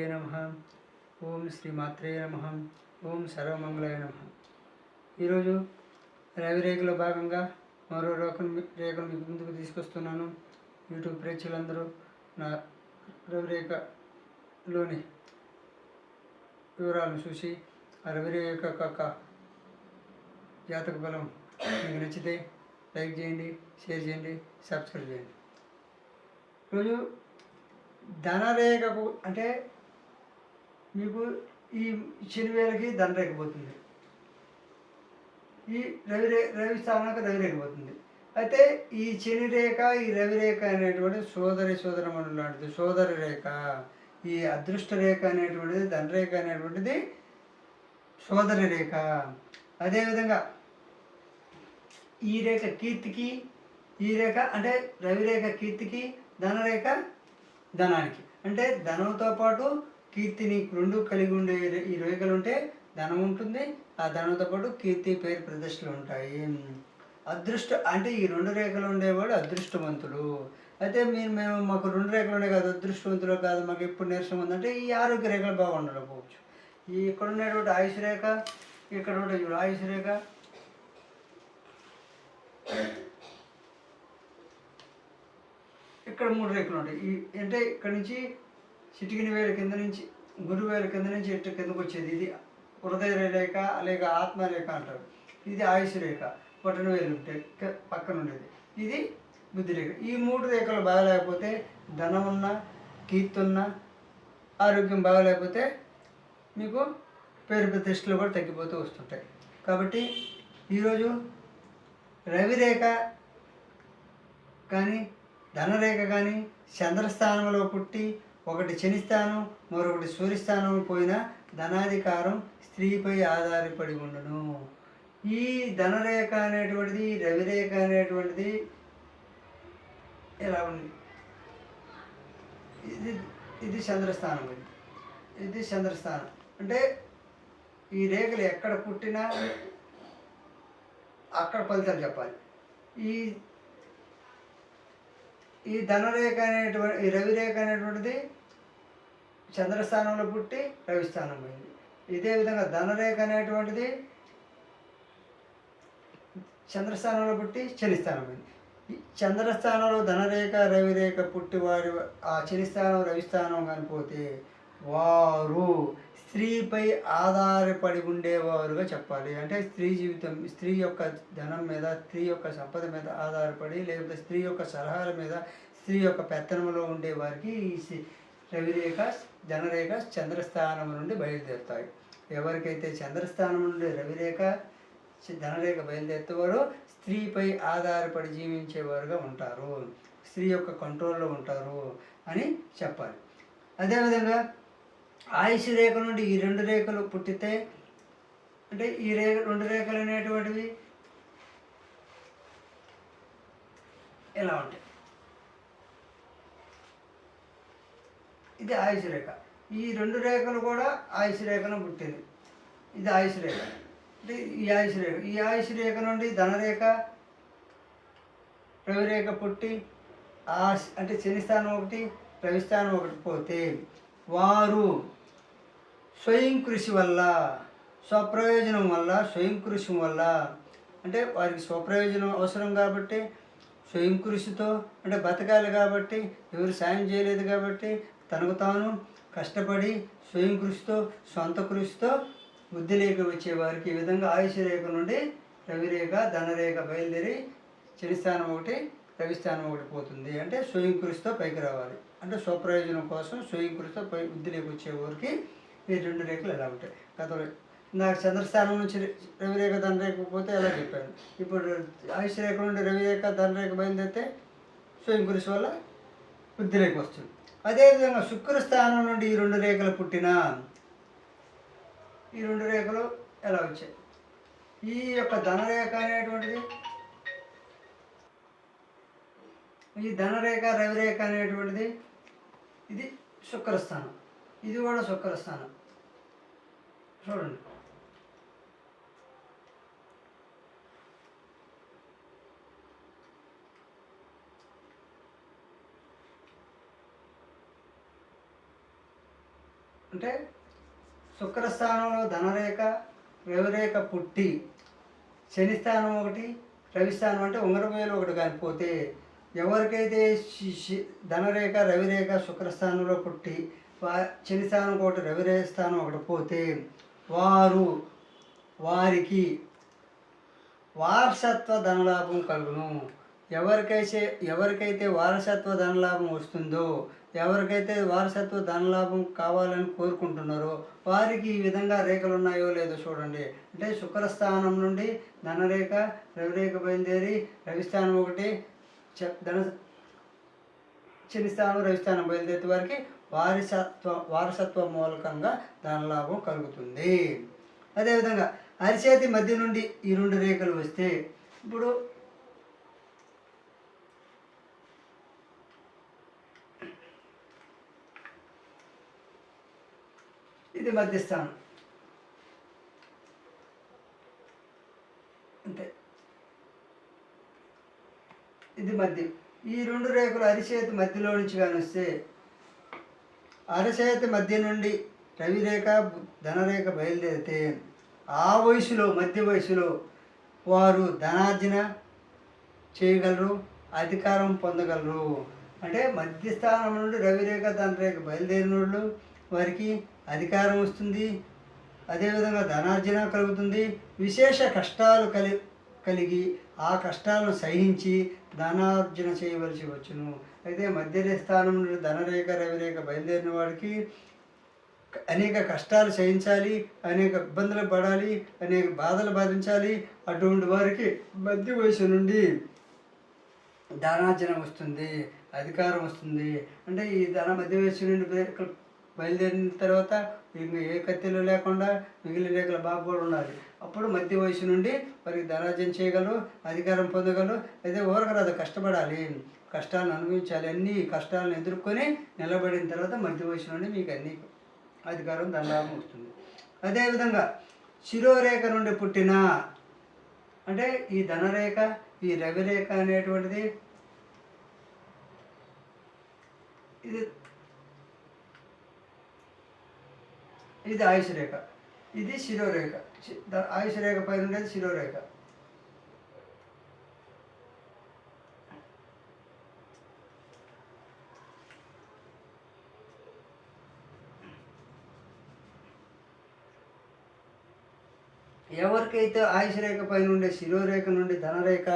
గణపతియే నమ. ఓం శ్రీ మాత్రేయ నమ. ఓం సర్వమంగళాయ నమ. ఈరోజు రవి రేఖలో భాగంగా మరో రేఖను రేఖను మీకు ముందుకు తీసుకొస్తున్నాను. యూట్యూబ్ ప్రేక్షకులందరూ నా రవి రేఖలోని వివరాలను చూసి ఆ రవి రేఖ యొక్క జాతక బలం మీకు నచ్చితే లైక్ చేయండి షేర్ చేయండి సబ్స్క్రైబ్ చేయండి. ఈరోజు ధనరేఖకు అంటే మీకు ఈ శనివేలకి ధనరేఖ ఈ రవి రవి స్థానానికి రవి రేఖపోతుంది అయితే ఈ శని రేఖ ఈ రవి రేఖ అనేటువంటి సోదరి సోదరమణులు లాంటిది సోదరి రేఖ. ఈ అదృష్ట రేఖ అనేటువంటిది ధనరేఖ అనేటువంటిది సోదరి రేఖ. అదేవిధంగా ఈ రేఖ కీర్తికి ఈ రేఖ అంటే రవి రేఖ కీర్తికి ధనరేఖ ధనానికి. అంటే ధనంతో పాటు కీర్తిని రెండు కలిగి ఉండే ఈ రేఖలు ఉంటే ధనం ఉంటుంది. ఆ ధనంతో పాటు కీర్తి పేరు ప్రదర్శనలు ఉంటాయి. అదృష్ట అంటే ఈ రెండు రేఖలు ఉండేవాడు అదృష్టవంతుడు. అయితే మీరు మేము మాకు రెండు రేఖలు ఉండే కాదు అదృష్టవంతులు కాదు మాకు ఎప్పుడు నీరసం ఉందంటే ఈ ఆరోగ్య రేఖలు బాగుండకపోవచ్చు ఈ ఇక్కడ ఉండేటువంటి ఆయుష్ రేఖ ఇక్కడ ఉండే చూడు ఆయుష్ రేఖ. ఇక్కడ మూడు రేఖలు ఉంటాయి. ఈ అంటే ఇక్కడ నుంచి చిటికిన వేల కింద నుంచి గురు వేల కింద నుంచి ఇటు కిందకు వచ్చేది? ఇది హృదయ రేఖ లేక ఆత్మరేఖ అంటారు. ఇది ఆయుష్ రేఖ. బటన్ వేలు ఉంటాయి పక్కన ఉండేది. ఇది బుద్ధి రేఖ. ఈ మూడు రేఖలు బాగలేకపోతే ధనం ఉన్న కీర్తి ఉన్న ఆరోగ్యం బాగలేకపోతే మీకు పేరు ప్రతిష్టలు కూడా తగ్గిపోతూ వస్తుంటాయి. కాబట్టి ఈరోజు రవిరేఖ కానీ ధనరేఖ కానీ చంద్రస్థానంలో పుట్టి ఒకటి శనిస్థానం మరొకటి సూర్యస్థానం పోయిన ధనాధికారం స్త్రీపై ఆధారపడి ఉండను. ఈ ధనరేఖ అనేటువంటిది రవిరేఖ అనేటువంటిది ఎలా ఉంది? ఇది ఇది చంద్రస్థానం ఇది ఇది చంద్రస్థానం. అంటే ఈ రేఖలు ఎక్కడ పుట్టినా అక్కడ ఫలితాలు చెప్పాలి. ఈ ఈ ధనరేఖ అనేటువంటి ఈ రవిరేఖ అనేటువంటిది చంద్రస్థానంలో పుట్టి రవిస్థానం పోయింది ఇదే విధంగా ధనరేఖ అనేటువంటిది చంద్రస్థానంలో పుట్టి శనిస్థానం పోయింది చంద్రస్థానంలో ధనరేఖ రవిరేఖ పుట్టి వారి ఆ శనిస్థానం రవిస్థానం కనిపోతే వారు స్త్రీపై ఆధారపడి ఉండేవారుగా చెప్పాలి. అంటే స్త్రీ జీవితం స్త్రీ యొక్క ధనం మీద స్త్రీ యొక్క సంపద మీద ఆధారపడి లేకపోతే స్త్రీ యొక్క సలహాల మీద స్త్రీ యొక్క పెత్తనంలో ఉండే వారికి ఈ రవిరేఖ ధనరేఖ చంద్రస్థానం నుండి బయలుదేరుతాయి. ఎవరికైతే చంద్రస్థానం నుండి రవిరేఖ ధనరేఖ బయలుదేరుతారో స్త్రీపై ఆధారపడి జీవించేవారుగా ఉంటారు. స్త్రీ యొక్క కంట్రోల్లో ఉంటారు అని చెప్పాలి. అదేవిధంగా ఆయుష్ రేఖ నుండి ఈ రెండు రేఖలు పుట్టితే అంటే ఈ రేఖ రెండు రేఖలు అనేటువంటివి ఎలా ఉంటాయి? ఇది ఆయుష్ రేఖ. ఈ రెండు రేఖలు కూడా ఆయుష్ రేఖను పుట్టింది. ఇది ఆయుష్ రేఖ. అంటే ఈ ఆయుష్ రేఖ. ఈ ఆయుష్ రేఖ నుండి ధనరేఖ రవిరేఖ పుట్టి ఆ అంటే శనిస్థానం ఒకటి రవిస్థానం ఒకటి పోతే వారు స్వయం కృషి వల్ల స్వప్రయోజనం వల్ల స్వయం కృషి వల్ల అంటే వారికి స్వప్రయోజనం అవసరం కాబట్టి స్వయం కృషితో అంటే బతకాలి కాబట్టి ఎవరు సాయం చేయలేదు కాబట్టి తనకు తాను కష్టపడి స్వయం కృషితో సొంత కృషితో బుద్ధి రేఖ వచ్చేవారికి ఈ విధంగా ఆయుష రేఖ నుండి రవిరేఖ ధనరేఖ బయలుదేరి శనిస్థానం ఒకటి రవిస్థానం ఒకటి పోతుంది. అంటే స్వయం కృషితో పైకి రావాలి. అంటే స్వప్రయోజనం కోసం స్వయం కృషితో పై బుద్ధి రేఖ వచ్చేవారికి ఈ రెండు రేఖలు ఎలా ఉంటాయి? గతంలో నాకు చంద్రస్థానం నుంచి రవిరేఖ ధనరేఖ పోతే ఎలా చెప్పాను ఇప్పుడు ఆయుష రేఖ నుండి రవిరేఖ ధనరేఖ బయలుదేరితే స్వయం కృషి వల్ల బుద్ధి రేఖ వస్తుంది. అదేవిధంగా శుక్ర స్థానం నుండి ఈ రెండు రేఖలు పుట్టిన ఈ రెండు రేఖలు ఎలా వచ్చాయి? ఈ యొక్క ధనరేఖ అనేటువంటిది? ఈ ధనరేఖ రవిరేఖ అనేటువంటిది? ఇది శుక్రస్థానం. ఇది కూడా శుక్రస్థానం. చూడండి. అంటే శుక్రస్థానంలో ధనరేఖ రవిరేఖ పుట్టి శని స్థానం ఒకటి రవిస్థానం అంటే ఉంగరవేలు ఒకటి కానిపోతే ఎవరికైతే శి- శి- ధనరేఖ రవిరేఖ శుక్రస్థానంలో పుట్టి వా శని స్థానం ఒకటి రవిరేఖ స్థానం ఒకటి పోతే వారు వారికి వారసత్వ ధనలాభం కలుగును. ఎవరికైతే ఎవరికైతే వారసత్వ ధనలాభం వస్తుందో ఎవరికైతే వారసత్వ ధనలాభం కావాలని కోరుకుంటున్నారో వారికి ఈ విధంగా రేఖలు ఉన్నాయో లేదో చూడండి. అంటే శుక్రస్థానం నుండి ధనరేఖ రవిరేఖ బయలుదేరి రవిస్థానం ఒకటి ధన శని స్థానం రవిస్థానం బయలుదేరే వారికి వారసత్వ వారసత్వ మూలకంగా ధనలాభం కలుగుతుంది. అదేవిధంగా అరిచేతి మధ్య నుండి ఈ రెండు రేఖలు వస్తే ఇప్పుడు ఇది మధ్యస్థానం. అంతే. ఇది మధ్య ఈ రెండు రేఖలు అరిచేతి మధ్యలో నుంచి కానీ వస్తే అరచేతి మధ్య నుండి రవిరేఖ ధనరేఖ బయలుదేరితే ఆ వయసులో మధ్య వయసులో వారు ధనార్జన చేయగలరు అధికారం పొందగలరు. అంటే మధ్యస్థానం నుండి రవిరేఖ ధనరేఖ బయలుదేరిన వాళ్ళు వారికి అధికారం వస్తుంది. అదేవిధంగా ధనార్జన కలుగుతుంది. విశేష కష్టాలు కలి కలిగి ఆ కష్టాలను సహించి ధనార్జన చేయవలసి వచ్చును. అయితే మధ్య స్థానం నుండి ధనరేఖ రవిరేఖ బయలుదేరిన వాడికి అనేక కష్టాలు సహించాలి అనేక ఇబ్బందులు పడాలి అనేక బాధలు బాధించాలి అటువంటి వారికి మధ్య వయసు నుండి ధనార్జన వస్తుంది అధికారం వస్తుంది. అంటే ఈ ధన మధ్య వయసు నుండి బయలుదేరిన తర్వాత ఏ కత్తిలు లేకుండా మిగిలిన రేఖల బాబు కూడా ఉండాలి అప్పుడు మధ్య వయసు నుండి వారికి ధనార్జన చేయగలరు అధికారం పొందగలరు అయితే ఓరకరాదు కష్టపడాలి. కష్టాలను అనుభవించాలి. అన్ని కష్టాలను ఎదుర్కొని నిలబడిన తర్వాత మధ్య వయసు నుండి మీకు అన్ని అధికారం ధనలాభం వస్తుంది. అదేవిధంగా శిరోరేఖ నుండి పుట్టిన అంటే ఈ ధనరేఖ ఈ రవిరేఖ అనేటువంటిది ఇది ఇది ఆయుష్ రేఖ ఇది శిరోరేఖ. ఆయుష్ రేఖ పైన ఉండేది శిరోరేఖ. ఎవరికైతే ఆయుష్ రేఖ పైన ఉండే శిరోరేఖ నుండి ధనరేఖ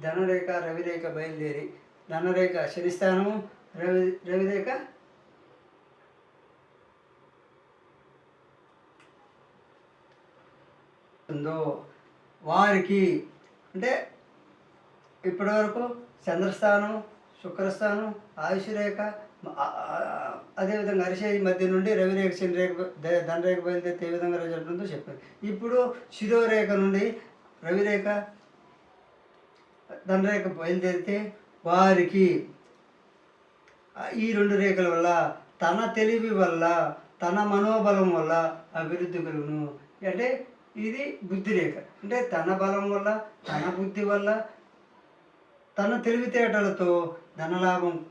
ధనరేఖ రవిరేఖ బయలుదేరి ధనరేఖ శనిస్థానము రవి రవిరేఖ ఉందో వారికి అంటే ఇప్పటివరకు చంద్రస్థానం శుక్రస్థానం ఆయుష్ రేఖ అదేవిధంగా అరిశేషి మధ్య నుండి రవిరేఖ శని రేఖ ద- ధనరేఖ బయలుదేరితే ఏ విధంగా రిజల్ట్ ఉందో చెప్పారు ఇప్పుడు శిరోరేఖ నుండి రవిరేఖ ధనరేఖ బయలుదేరితే వారికి ఈ రెండు రేఖల వల్ల తన తెలివి వల్ల తన మనోబలం వల్ల అభివృద్ధి కలుగును. అంటే ఇది బుద్ధి రేఖ. అంటే తన బలం వల్ల తన బుద్ధి వల్ల తన తెలివితేటలతో ధనలాభం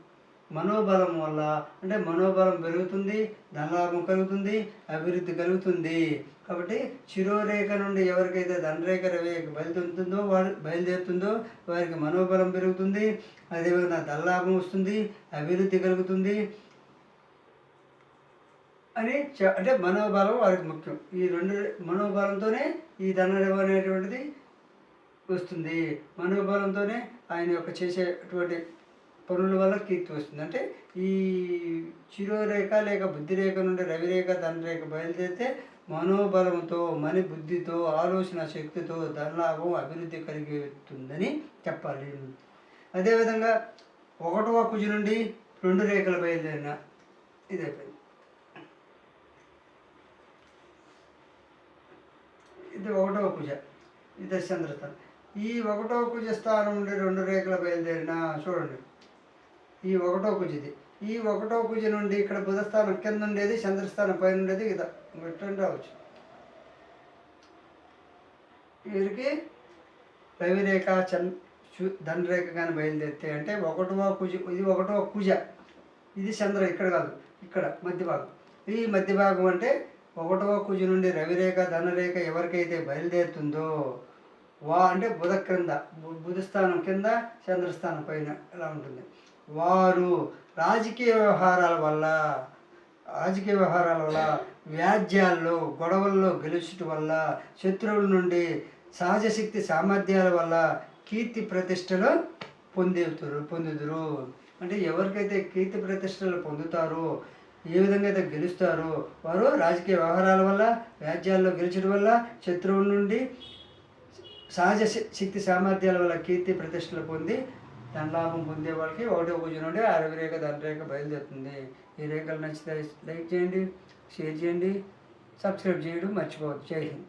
మనోబలం వల్ల అంటే మనోబలం పెరుగుతుంది ధనలాభం కలుగుతుంది అభివృద్ధి కలుగుతుంది. కాబట్టి శిరోరేఖ నుండి ఎవరికైతే ధనరేఖ రవిరేఖ బయలుదేరుతుందో వాడు బయలుదేరుతుందో వారికి మనోబలం పెరుగుతుంది అదేవిధంగా ధనలాభం వస్తుంది అభివృద్ధి కలుగుతుంది అని చె- అంటే మనోబలం వారికి ముఖ్యం. ఈ రెండు మనోబలంతోనే ఈ ధనరేఖ అనేటువంటిది వస్తుంది. మనోబలంతోనే ఆయన యొక్క చేసేటువంటి పనుల వల్ల కీర్తి వస్తుంది. అంటే ఈ శిరోరేఖ లేక బుద్ధిరేఖ నుండి రవిరేఖ ధనరేఖ బయలుదేరితే మనోబలంతో మని బుద్ధితో ఆలోచన శక్తితో ధనలాభం అభివృద్ధి కలిగిస్తుందని చెప్పాలి. అదేవిధంగా ఒకటవ కుజు నుండి రెండు రేఖలు బయలుదేరిన ఇది అయిపోయింది ఇది ఒకటవ కుజ ఇది చంద్రస్థానం ఈ ఒకటో కుజ స్థానం నుండి రెండు రేఖలు బయలుదేరిన చూడండి. ఈ ఒకటో కుజది ఈ ఒకటో కుజ నుండి ఇక్కడ బుధస్థానం కింద ఉండేది చంద్రస్థానం పైన ఉండేది ఇదా. రిటర్న్ రావచ్చు. వీరికి రవిరేఖ చంద్ చు- ధనరేఖ కానీ బయలుదేరితే అంటే ఒకటవ కుజ ఇది ఒకటో కుజ ఇది చంద్ర ఇక్కడ కాదు ఇక్కడ మధ్య భాగం. ఈ మధ్య భాగం అంటే ఒకటవ కుజు నుండి రవిరేఖ ధనరేఖ ఎవరికైతే బయలుదేరుతుందో వా అంటే బుధ క్రింద బుధస్థానం కింద చంద్రస్థానం పైన ఇలా ఉంటుంది. వారు రాజకీయ వ్యవహారాల వల్ల రాజకీయ వ్యవహారాల వల్ల వ్యాజ్యాల్లో గొడవల్లో గెలుచుట వల్ల శత్రువుల నుండి సహజ శక్తి సామర్థ్యాల వల్ల కీర్తి ప్రతిష్టలు పొందుతురు పొందుదురు. అంటే ఎవరికైతే కీర్తి ప్రతిష్టలు పొందుతారో ఏ విధంగా అయితే గెలుస్తారో వారు రాజకీయ వ్యవహారాల వల్ల వ్యాజ్యాల్లో గెలిచడం వల్ల శత్రువుల నుండి సహజ శక్తి సామర్థ్యాల వల్ల కీర్తి ప్రతిష్టలు పొంది ధనలాభం పొందే వాళ్ళకి ఒకటో పూజ నుండి అరవై రేఖ ధన రేఖ బయలుదేరుతుంది. ఈ రేఖలు నచ్చితే లైక్ చేయండి షేర్ చేయండి సబ్స్క్రైబ్ చేయడం మర్చిపోవద్దు. జై హింద్.